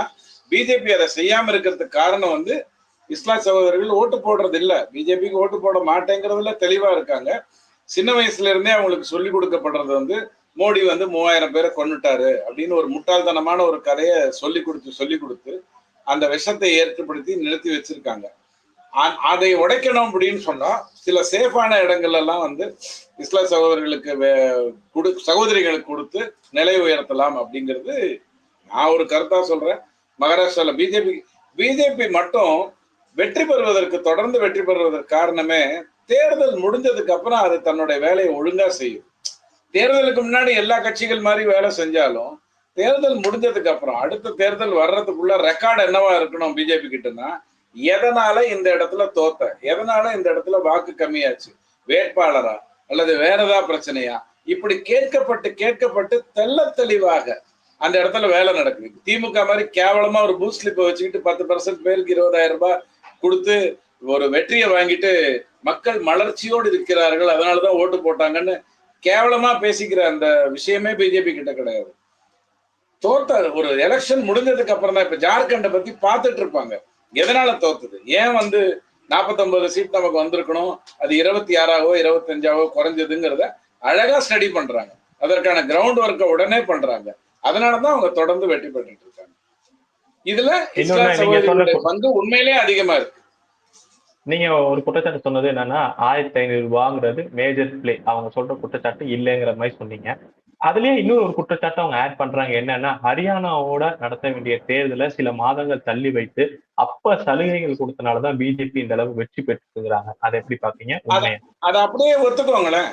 பிஜேபி அதை செய்யாம இருக்கிறதுக்கு காரணம் வந்து இஸ்லாம் சகோதரர்கள் ஓட்டு போடுறது இல்லை. பிஜேபிக்கு ஓட்டு போட மாட்டேங்கிறதுல தெளிவா இருக்காங்க. சின்ன வயசுல இருந்தே அவங்களுக்கு சொல்லி கொடுக்கப்படுறது வந்து மோடி வந்து மூவாயிரம் பேரை கொண்டுட்டாரு அப்படின்னு ஒரு முட்டாள்தனமான ஒரு கதையை சொல்லி கொடுத்து சொல்லி கொடுத்து அந்த விஷத்தை ஏற்படுத்தி நிறுத்தி வச்சிருக்காங்க. அதை உடைக்கணும் அப்படின்னு சொன்னா சில சேஃபான இடங்கள் எல்லாம் வந்து இஸ்லாம் சகோதரிகளுக்கு கொடு சகோதரிகளுக்கு கொடுத்து நிலை உயர்த்தலாம் அப்படிங்கிறது நான் ஒரு கருத்தா சொல்றேன். மகாராஷ்டிரால பிஜேபி பிஜேபி மட்டும் வெற்றி பெறுவதற்கு தொடர்ந்து வெற்றி பெறுவதற்கு காரணமே தேர்தல் முடிஞ்சதுக்கு அப்புறம் அது தன்னுடைய வேலையை ஒழுங்கா செய்யும். தேர்தலுக்கு முன்னாடி எல்லா கட்சிகள் மாதிரி வேலை செஞ்சாலும் தேர்தல் முடிஞ்சதுக்கு அப்புறம் அடுத்த தேர்தல் வர்றதுக்குள்ள ரெக்கார்டு என்னவா இருக்கணும் பிஜேபி கிட்டன்னா எதனால இந்த இடத்துல தோத்த? எதனால இந்த இடத்துல வாக்கு கம்மியாச்சு? வேட்பாளரா? அல்லது வேற ஏதாவது பிரச்சனையா? இப்படி கேட்கப்பட்டு கேட்கப்பட்டு தெள்ள தெளிவாக அந்த இடத்துல வேலை நடக்குது. திமுக மாதிரி கேவலமா ஒரு பூத் ஸ்லிப்பை வச்சுக்கிட்டு பத்து பர்சன்ட் பேருக்கு இருபதாயிரம் ரூபாய் கொடுத்து ஒரு வெற்றியை வாங்கிட்டு மக்கள் மலர்ச்சியோடு இருக்கிறார்கள். அதனாலதான் ஓட்டு போட்டாங்கன்னு கேவலமா பேசிக்கிற அந்த விஷயமே பிஜேபி கிட்ட கிடையாது. தோத்த ஒரு எலெக்ஷன் முடிஞ்சதுக்கு அப்புறம் தான் இப்ப ஜார்க்கண்டை பத்தி பார்த்துட்டு இருப்பாங்க. எதனால தோத்தது ஏன் வந்து 49 சீட் நமக்கு வந்திருக்கணும்? அது இருபத்தி ஆறாவோ இருபத்தஞ்சாவோ குறைஞ்சதுங்கிறத அழகா ஸ்டடி பண்றாங்க. அதற்கான கிரவுண்ட் ஒர்க்கை உடனே பண்றாங்க. அதனாலதான் அவங்க தொடர்ந்து வெற்றி பெற்றுட்டு இருக்காங்க. இதுல இஸ்லாம் சகோதரிகளுடைய பங்கு உண்மையிலேயே அதிகமா இருக்கு. நீங்க ஒரு குற்றச்சாட்டு சொன்னது என்னன்னா ஆயிரத்தி ஐநூறு ரூபாங்கிறது மேஜர் பிளே அவங்க சொல்ற குற்றச்சாட்டு இல்லைங்கிற மாதிரி சொன்னீங்க. அதுலயே இன்னொரு ஒரு குற்றச்சாட்டு அவங்க ஆட் பண்றாங்க. என்னன்னா ஹரியானாவோட நடத்த வேண்டிய தேர்தலை சில மாதங்கள் தள்ளி வைத்து அப்ப சலுகைகள் கொடுத்தனாலதான் பிஜேபி இந்த அளவு வெற்றி பெற்றுங்கிறாங்க அதை எப்படி உண்மையா? அதை அப்படியே ஒத்துக்கோங்களேன்.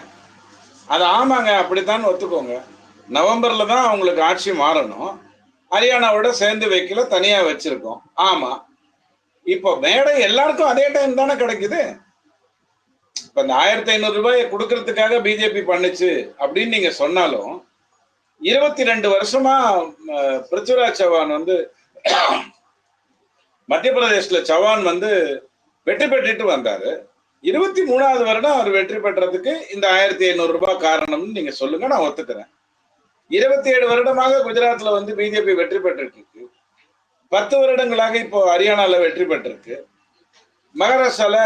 அது ஆமாங்க அப்படித்தான் ஒத்துக்கோங்க. நவம்பர்ல தான் அவங்களுக்கு ஆட்சி மாறணும். ஹரியானாவோட சேர்ந்து வைக்கல தனியா வச்சிருக்கோம். ஆமா. இப்போ மேடை எல்லாருக்கும் அதே டைம் தானே கிடைக்குது? இப்ப இந்த ஆயிரத்தி ஐநூறு ரூபாயை கொடுக்கறதுக்காக பிஜேபி பண்ணுச்சு அப்படின்னு நீங்க சொன்னாலும் இருபத்தி ரெண்டு வருஷமா பிருத்விராஜ் சவான் வந்து மத்திய பிரதேஷ்ல சவான் வந்து வெற்றி பெற்றுட்டு வந்தாரு. இருபத்தி மூணாவது வருடம் அவர் வெற்றி பெற்றதுக்கு இந்த ஆயிரத்தி ஐநூறு ரூபாய் காரணம்னு நீங்க சொல்லுங்க நான் ஒத்துக்கிறேன். இருபத்தி ஏழு வருடமாக குஜராத்ல வந்து பிஜேபி வெற்றி பெற்றிருக்கு பத்து வருடங்களாக இப்போ ஹரியானால வெற்றி பெற்றிருக்கு. மகாராஷ்டிரால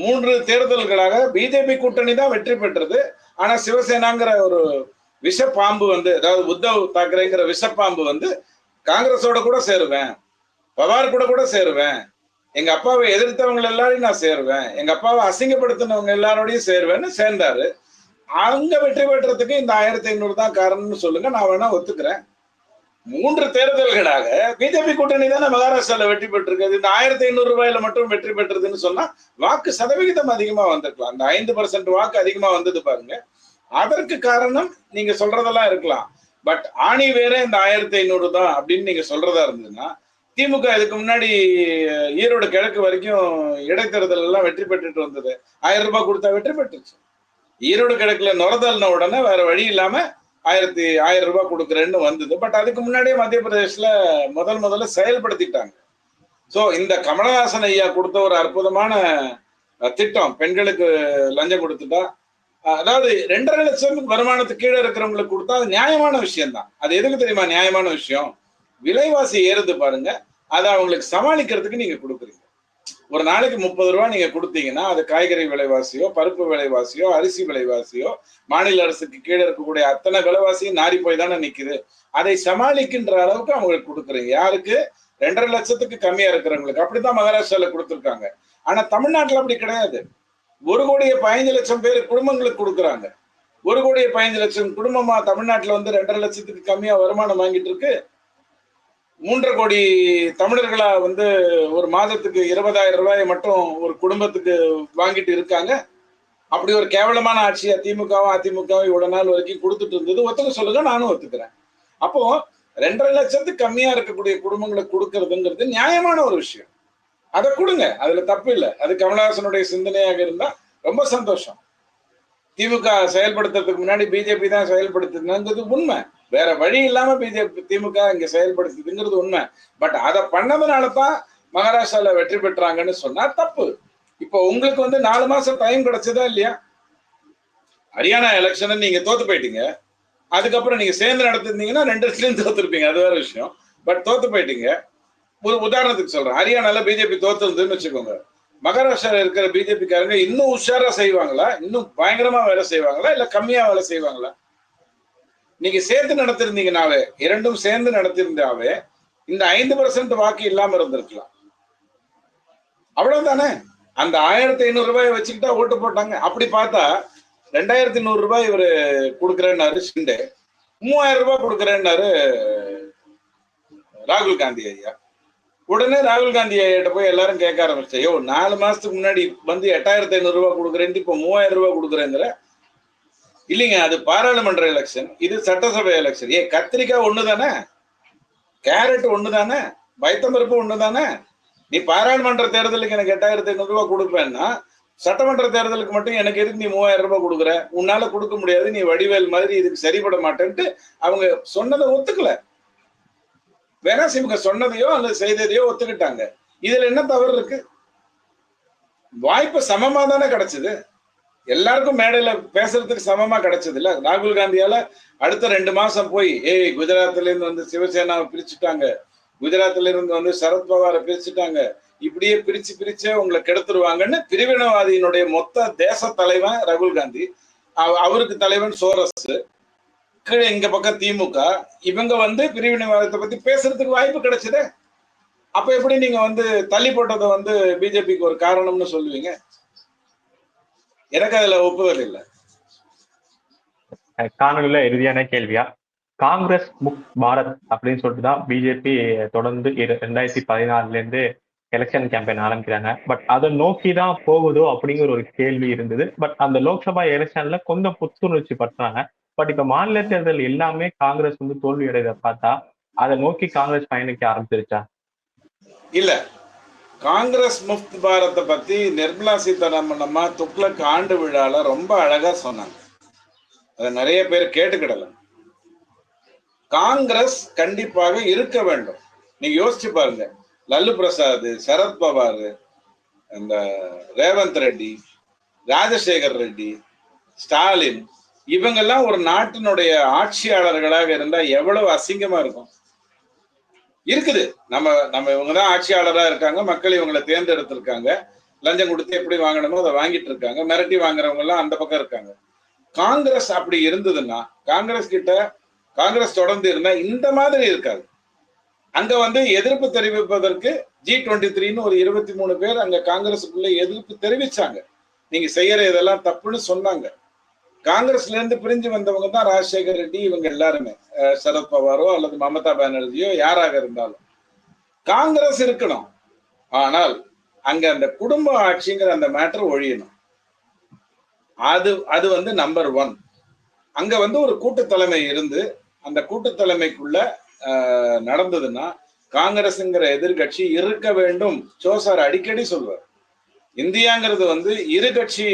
மூன்று தேர்தல்களாக பிஜேபி கூட்டணி தான் வெற்றி பெற்றது. ஆனா சிவசேனாங்கிற ஒரு விஷப்பாம்பு வந்து அதாவது உத்தவ் தாக்கரேங்கிற விஷப்பாம்பு வந்து காங்கிரஸோட கூட சேருவேன். பவார் கூட கூட சேருவேன். எங்க அப்பாவை எதிர்த்தவங்க எல்லாரையும் நான் சேருவேன். எங்க அப்பாவை அசிங்கப்படுத்தினவங்க எல்லாரோடையும் சேருவேன்னு சேர்ந்தாரு. அங்க வெற்றி பெற்றதுக்கு இந்த ஆயிரத்தி ஐநூறு தான் காரணம்னு சொல்லுங்க நான் வேணா ஒத்துக்கிறேன். மூன்று தேர்தல்களாக பிஜேபி கூட்டணி தானே மகாராஷ்டிரால வெற்றி பெற்றிருக்கு இந்த ஆயிரத்தி ஐநூறு ரூபாயில மட்டும் வெற்றி பெற்றதுன்னு சொன்னா வாக்கு சதவிகிதம் அதிகமா வந்திருக்கலாம். அந்த ஐந்து பர்சன்ட் வாக்கு அதிகமா வந்தது பாருங்க. அதற்கு காரணம் நீங்க சொல்றதெல்லாம் இருக்கலாம். பட் ஆணி வேற இந்த ஆயிரத்தி ஐநூறு தான் அப்படின்னு நீங்க சொல்றதா இருந்ததுன்னா திமுக இதுக்கு முன்னாடி ஈரோடு கிழக்கு வரைக்கும் இடைத்தேர்தல் எல்லாம் வெற்றி பெற்றுட்டு வந்தது. ஆயிரம் ரூபாய் கொடுத்தா வெற்றி பெற்றுச்சு. ஈரோடு கிழக்குல நுரதல்ன உடனே வேற வழி இல்லாம ஆயிரத்தி ஆயிரம் ரூபாய் கொடுக்குறேன்னு வந்தது. பட் அதுக்கு முன்னாடியே மத்திய பிரதேஷ்ல முதல் முதல்ல செயல்படுத்திட்டாங்க. ஸோ இந்த கமலஹாசன் ஐயா கொடுத்த ஒரு அற்புதமான திட்டம் பெண்களுக்கு லஞ்சம் கொடுத்துட்டா அதாவது ரெண்டரை லட்சம் வருமானத்துக்கு கீழே இருக்கிறவங்களுக்கு கொடுத்தா அது நியாயமான விஷயம் தான் அது எதுக்கு தெரியுமா? நியாயமான விஷயம். விலைவாசி ஏறுது பாருங்க. அதை அவங்களுக்கு சமாளிக்கிறதுக்கு நீங்க கொடுக்குறீங்க. ஒரு நாளைக்கு முப்பது ரூபா நீங்க கொடுத்தீங்கன்னா அது காய்கறி விலைவாசியோ பருப்பு விலைவாசியோ அரிசி விலைவாசியோ மாநில அரசுக்கு கீழே இருக்கக்கூடிய அத்தனை விலைவாசியும் நாரி போய் தானே நிக்குது. அதை சமாளிக்கின்ற அளவுக்கு அவங்களுக்கு கொடுக்குறீங்க. யாருக்கு? ரெண்டரை லட்சத்துக்கு கம்மியா இருக்கிறவங்களுக்கு. அப்படித்தான் மகாராஷ்டிரால கொடுத்துருக்காங்க. ஆனா தமிழ்நாட்டுல அப்படி கிடையாது. ஒரு கோடியே பதினஞ்சு லட்சம் பேர் குடும்பங்களுக்கு கொடுக்குறாங்க. ஒரு கோடியே பதினஞ்சு லட்சம் குடும்பமா தமிழ்நாட்டில் வந்து ரெண்டரை லட்சத்துக்கு கம்மியா வருமானம் வாங்கிட்டு இருக்கு. மூன்றரை கோடி தமிழர்களா வந்து ஒரு மாதத்துக்கு இருபதாயிரம் ரூபாய் மட்டும் ஒரு குடும்பத்துக்கு வாங்கிட்டு இருக்காங்க. அப்படி ஒரு கேவலமான ஆட்சியை திமுகவும் அதிமுகவும் இவ்வளவு நாள் வரைக்கும் கொடுத்துட்டு இருந்தது. ஒத்துக்க சொல்லுங்க நானும் ஒத்துக்கிறேன். அப்போ ரெண்டரை லட்சத்துக்கு கம்மியா இருக்கக்கூடிய குடும்பங்களுக்கு கொடுக்கறதுங்கிறது நியாயமான ஒரு விஷயம். அதை கொடுங்க. அதுல தப்பு இல்லை. அது கமலஹாசனுடைய சிந்தனையாக இருந்தா ரொம்ப சந்தோஷம். திமுக செயல்படுத்துறதுக்கு முன்னாடி பிஜேபி தான் செயல்படுத்துதுங்கிறது உண்மை. வேற வழி இல்லாம பிஜேபி திமுக இங்க செயல்படுத்துதுங்கிறது உண்மை. பட் அதை பண்ணதுனால தான் மகாராஷ்டிரால வெற்றி பெற்றாங்கன்னு சொன்னா தப்பு. இப்போ உங்களுக்கு வந்து நாலு மாசம் டைம் கிடைச்சதா இல்லையா? ஹரியானா எலெக்ஷனை நீங்க தோத்து போயிட்டீங்க. அதுக்கப்புறம் நீங்க சேர்ந்து நடத்திருந்தீங்கன்னா ரெண்டு இடத்துலயும் தோத்துருப்பீங்க. அது வேற விஷயம். பட் தோத்து போயிட்டீங்க. உதாரணத்துக்கு சொல்றேன். ஹரியானால பிஜேபி தோத்துருதுன்னு வச்சுக்கோங்க. மகாராஷ்டிரால இருக்கிற பிஜேபிக்காரங்க இன்னும் உஷாரா செய்வாங்களா? இன்னும் பயங்கரமா வேலை செய்வாங்களா? இல்ல கம்மியா வேலை செய்வாங்களா? நீங்க சேர்ந்து நடத்திருந்தீங்கனாவே இரண்டும் சேர்ந்து நடத்திருந்தாவே இந்த ஐந்து பர்சன்ட் வாக்கு இல்லாம இருந்திருக்கலாம். அவ்வளவுதானே? அந்த ஆயிரத்தி ஐநூறு ரூபாயை வச்சுக்கிட்டா ஓட்டு போட்டாங்க. அப்படி பார்த்தா ரெண்டாயிரத்தி நூறு ரூபாய் இவரு கொடுக்குறேன்னாரு ஷிண்டே. மூவாயிரம் ரூபாய் கொடுக்குறேன்னாரு ராகுல் காந்தி ஐயா. உடனே ராகுல் காந்தி ஐயாட்ட போய் எல்லாரும் கேட்க ஆரம்பிச்சு ஐயோ நாலு மாசத்துக்கு முன்னாடி வந்து எட்டாயிரத்தி ஐநூறு ரூபாய் கொடுக்குறேன்ட்டு இப்போ மூவாயிரம் ரூபாய் கொடுக்குறேங்கிற? இல்லைங்க அது பாராளுமன்ற எலெக்ஷன் இது சட்டசபை எலெக்ஷன் ஏ கத்திரிக்காய் ஒன்று தானே கேரட் ஒன்று தானே பைத்தம்பருப்பு ஒன்று தானே நீ பாராளுமன்ற தேர்தலுக்கு எனக்கு எட்டாயிரத்தி ஐநூறு ரூபாய் கொடுப்பேன்னா சட்டமன்ற தேர்தலுக்கு மட்டும் எனக்கு எதுக்கு நீ மூவாயிரம் ரூபாய் கொடுக்குற? உன்னால கொடுக்க முடியாது நீ வடிவேல் மாதிரி இதுக்கு சரிபட மாட்டேன்ட்டு அவங்க சொன்னதை ஒத்துக்கல. வேணா சிமுக சொன்னதையோ அல்லது செய்ததையோ ஒத்துக்கிட்டாங்க. இதுல என்ன தவறு இருக்கு? வாய்ப்பு சமமா தானே கிடைச்சது. எல்லாருக்கும் மேடையில பேசுறதுக்கு சமமா கிடைச்சது இல்ல. ராகுல் காந்தியால அடுத்த ரெண்டு மாசம் போய் ஏய் குஜராத்ல இருந்து வந்து சிவசேனாவை பிரிச்சுட்டாங்க. குஜராத்ல இருந்து வந்து சரத்பவாரை பிரிச்சுட்டாங்க. இப்படியே பிரிச்சு பிரிச்சே உங்களை கெடுத்துருவாங்கன்னு பிரிவினவாதியினுடைய மொத்த தேச தலைவன் ராகுல் காந்தி. அவ- அவருக்கு தலைவன் சோரஸ் கீழே இங்க பக்கம் திமுக இவங்க வந்து பிரிவினைவாதத்தை பத்தி பேசுறதுக்கு வாய்ப்பு கிடைச்சதே. அப்ப எப்படி நீங்க வந்து தள்ளி போட்டதை வந்து பிஜேபிக்கு ஒரு காரணம்னு சொல்லுவீங்க? எனக்கு அதுல ஒப்புதல் இல்லை. காணொலியில இறுதியான கேள்வியா? காங்கிரஸ் முக் பாரத் அப்படின்னு சொல்லிட்டு தான் பிஜேபி தொடர்ந்து ரெண்டாயிரத்தி பதினாலுல இருந்து எலெக்ஷன் கேம்பெயின் ஆரம்பிக்கிறாங்க. பட் அதை நோக்கி தான் போகுதோ அப்படிங்கிற ஒரு கேள்வி இருந்தது. பட் அந்த லோக்சபா எலெக்ஷன்ல கொஞ்சம் புத்துணர்ச்சி பற்றாங்க. பட் இப்ப மாநில தேர்தல் எல்லாமே காங்கிரஸ் வந்து தோல்வி அடையத பார்த்தா அதை நோக்கி காங்கிரஸ் பயணிக்க ஆரம்பிச்சிருச்சா? இல்ல. காங்கிரஸ் முஃப்த் பாரத்தை பத்தி நிர்மலா சீதாராமன் அம்மா துக்ளக் ஆண்டு விழால ரொம்ப அழகா சொன்னாங்க. அதை நிறைய பேர் கேட்டுக்கிடல காங்கிரஸ் கண்டிப்பாக இருக்க வேண்டும். நீங்க யோசிச்சு பாருங்க. லல்லு பிரசாத் சரத்பவார் இந்த ரேவந்த் ரெட்டி ராஜசேகர் ரெட்டி ஸ்டாலின் இவங்கெல்லாம் ஒரு நாட்டினுடைய ஆட்சியாளர்களாக இருந்தா எவ்வளவு அசிங்கமா இருக்கும். இருக்குது. நம்ம நம்ம இவங்கதான் ஆட்சியாளராக ஆட்சியாளரா இருக்காங்க. மக்கள் இவங்களை தேர்ந்தெடுத்திருக்காங்க. லஞ்சம் கொடுத்து எப்படி வாங்கணுமோ அதை வாங்கிட்டு இருக்காங்க. மிரட்டி வாங்குறவங்க எல்லாம் அந்த பக்கம் இருக்காங்க. காங்கிரஸ் அப்படி இருந்ததுன்னா காங்கிரஸ் கிட்ட காங்கிரஸ் தொடர்ந்து இருந்தா இந்த மாதிரி இருக்காது. அங்க வந்து எதிர்ப்பு தெரிவிப்பதற்கு ஜி டுவெண்ட்டி த்ரீன்னு ஒரு இருபத்தி மூணு பேர் அங்க காங்கிரஸுக்குள்ள எதிர்ப்பு தெரிவிச்சாங்க. நீங்க செய்யற இதெல்லாம் தப்புன்னு சொன்னாங்க. காங்கிரஸ்ல இருந்து பிரிஞ்சு வந்தவங்க தான் ராஜசேகர் ரெட்டி இவங்க எல்லாருமே. சரத்பவாரோ அல்லது மமதா பானர்ஜியோ யாராக இருந்தாலும். காங்கிரஸ் இருக்கணும். ஆனால் அங்க அந்த குடும்ப ஆட்சிங்கிற அந்த மேட்டர் ஒழியணும். அது அது வந்து நம்பர் ஒன் அங்க வந்து ஒரு கூட்டு தலைமை இருந்து அந்த கூட்டு தலைமைக்குள்ள நடந்ததுன்னா காங்கிரஸ்ங்கிற எதிர்கட்சி இருக்க வேண்டும். சோசார் அடிக்கடி சொல்வார். இந்தியாங்கிறது வந்து இரு கட்சி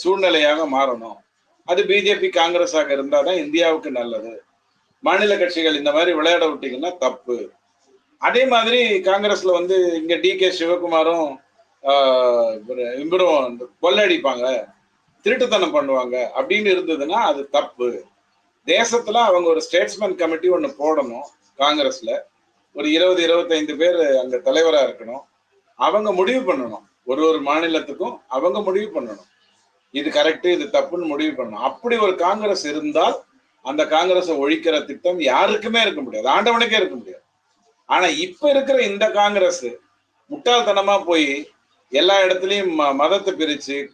சூழ்நிலையாக மாறணும். அது பிஜேபி காங்கிரஸாக இருந்தாதான் இந்தியாவுக்கு நல்லது. மாநில கட்சிகள் இந்த மாதிரி விளையாட விட்டீங்கன்னா தப்பு. அதே மாதிரி காங்கிரஸ்ல வந்து இங்க டி கே சிவகுமாரும் இவரும் கொள்ளடிப்பாங்க. திருட்டுத்தனம் பண்ணுவாங்க. அப்படின்னு இருந்ததுன்னா அது தப்பு. தேசத்துல அவங்க ஒரு ஸ்டேட்ஸ்மேன் கமிட்டி ஒன்று போடணும் காங்கிரஸ்ல. ஒரு இருபது இருபத்தைந்து பேர் அங்க தலைவரா இருக்கணும். அவங்க முடிவு பண்ணணும். ஒரு ஒரு மாநிலத்துக்கும் அவங்க முடிவு பண்ணணும். இது கரெக்ட் இது தப்புன்னு முடிவு பண்ணணும். அப்படி ஒரு காங்கிரஸ் இருந்தால் அந்த காங்கிரஸை ஒழிக்கிற திட்டம் யாருக்குமே இருக்க முடியாது. ஆண்டவனுக்கே இருக்க முடியாது. ஆனா இப்ப இருக்கிற இந்த காங்கிரஸ் முட்டாள்தனமா போய் எல்லா இடத்துலயும் ம- மதத்தை பிரிச்சு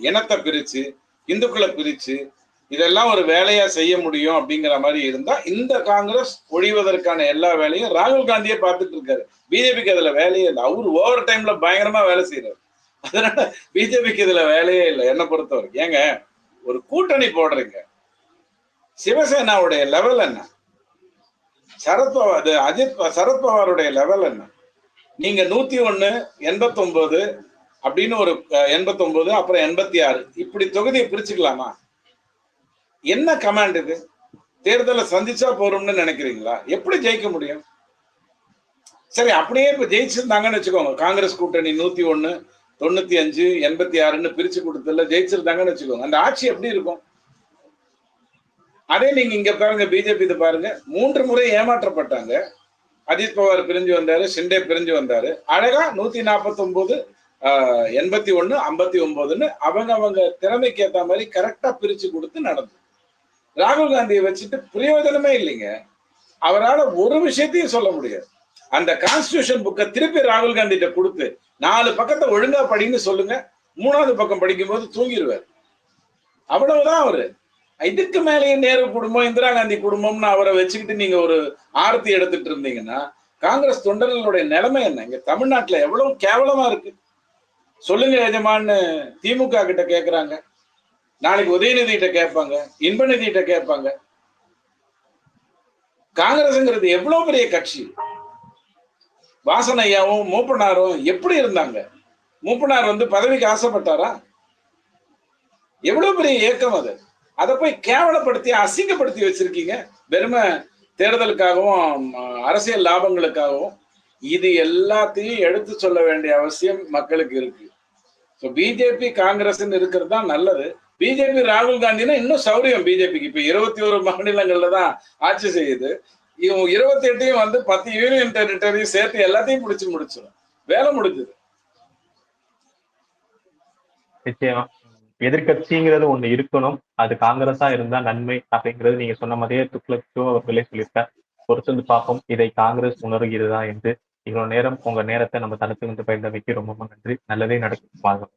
இனத்தை பிரிச்சு இந்துக்களை பிரிச்சு இதெல்லாம் ஒரு வேலையா செய்ய முடியும் அப்படிங்கிற மாதிரி இருந்தா இந்த காங்கிரஸ் ஒழிவதற்கான எல்லா வேலையும் ராகுல் காந்தியே பார்த்துட்டு இருக்காரு. பிஜேபிக்கு அதுல வேலையே இல்லை. அவரு ஓவர் டைம்ல பயங்கரமா வேலை செய்யறாரு அதனால பிஜேபிக்கு இதுல வேலையே இல்லை. என்ன பொறுத்தவரைக்கும். ஏங்க ஒரு கூட்டணி போடுறீங்க. சிவசேனாவுடைய லெவல் என்ன? சரத்பவார் அது அஜித் சரத்பவாருடைய லெவல் என்ன? நீங்க நூத்தி ஒன்னு எண்பத்தி ஒன்பது அப்படின்னு ஒரு எண்பத்தி ஒன்பது அப்புறம் எண்பத்தி ஆறு. இப்படி தொகுதியை பிரிச்சுக்கலாமா? என்ன கமாண்ட் இது? தேர்தலை சந்திச்சா போறோம்னு நினைக்கிறீங்களா? எப்படி ஜெயிக்க முடியும்? சரி அப்படியே இப்ப ஜெயிச்சிருந்தாங்கன்னு வச்சுக்கோங்க. காங்கிரஸ் கூட்டணி நூத்தி ஒன்னு தொண்ணூத்தி அஞ்சு எண்பத்தி ஆறுன்னு பிரிச்சு கொடுத்ததுல ஜெயிச்சிருந்தாங்கன்னு வச்சுக்கோங்க. அந்த ஆட்சி எப்படி இருக்கும்? அதே நீங்க இங்க பாருங்க பிஜேபி இது பாருங்க. மூன்று முறை ஏமாற்றப்பட்டாங்க. அஜித் பவார் பிரிஞ்சு வந்தாரு ஷிண்டே பிரிஞ்சு வந்தாரு. அழகா நூத்தி நாற்பத்தி ஒன்பது எண்பத்தி ஒண்ணு ஐம்பத்தி ஒன்பதுன்னு அவங்க அவங்க திறமைக்கு ஏத்த மாதிரி கரெக்டா பிரிச்சு கொடுத்து நடந்தது. ராகுல் காந்தியை வச்சுட்டு பிரயோஜனமே இல்லைங்க. அவரால் ஒரு விஷயத்தையும் சொல்ல முடியாது. அந்த கான்ஸ்டியூஷன் புக்கை திருப்பி ராகுல் காந்திகிட்ட கொடுத்து நாலு பக்கத்தை ஒழுங்கா படின்னு சொல்லுங்க. மூணாவது பக்கம் படிக்கும்போது தூங்கிடுவார். அவ்வளவுதான் அவரு. இதுக்கு மேலேயே நேரு குடும்பம் இந்திரா காந்தி குடும்பம்னு அவரை வச்சுக்கிட்டு நீங்க ஒரு ஆரத்தி எடுத்துட்டு இருந்தீங்கன்னா காங்கிரஸ் தொண்டர்களுடைய நிலைமை என்ன? இங்க தமிழ்நாட்டுல எவ்வளவு கேவலமா இருக்கு. சொல்லுங்க எஜமான்னு திமுக கிட்ட கேக்குறாங்க. நாளைக்கு உதயநிதி கிட்ட கேட்பாங்க இன்பநிதி கிட்ட கேட்பாங்க. காங்கிரஸ்ங்கிறது எவ்வளவு பெரிய கட்சி? வாசனையாவும் மூப்பனாரும் எப்படி இருந்தாங்க? மூப்பனார் வந்து பதவிக்கு ஆசைப்பட்டாரா? எவ்வளவு பெரிய இயக்கம் அது. அதை போய் கேவலப்படுத்தி அசிங்கப்படுத்தி வச்சிருக்கீங்க. வெறுமை தேர்தலுக்காகவும் அரசியல் லாபங்களுக்காகவும். இது எல்லாத்தையும் எடுத்து சொல்ல வேண்டிய அவசியம் மக்களுக்கு இருக்கு. ஸோ பிஜேபி காங்கிரஸ் இருக்கிறது தான் நல்லது. பிஜேபி ராகுல் காந்தினா இன்னும் சௌரியம் பிஜேபிக்கு இப்ப இருபத்தி ஒரு மாநிலங்கள்ல தான் ஆட்சி செய்யுது. இவங்க இருபத்தி எட்டையும் வந்து பத்து யூனியன் டெரிட்டரியும் சேர்த்து எல்லாத்தையும் பிடிச்சு முடிச்சிடும் வேலை முடிஞ்சது. நிச்சயமா. எதிர்கட்சிங்கிறது ஒண்ணு இருக்கணும். அது காங்கிரஸா இருந்தா நன்மை அப்படிங்கிறது நீங்க சொன்ன மாதிரியே துக்ளக்ஷோ அவர்களே சொல்லியிருக்கார். பொறுத்திருந்து பார்ப்போம். இதை காங்கிரஸ் உணர்கிறதா என்று. இவ்வளவு நேரம் உங்க நேரத்தை நம்ம தடுத்து வந்து பயந்தமைக்கு ரொம்ப ரொம்ப நன்றி. நல்லதே நடக்கும். வாழ்க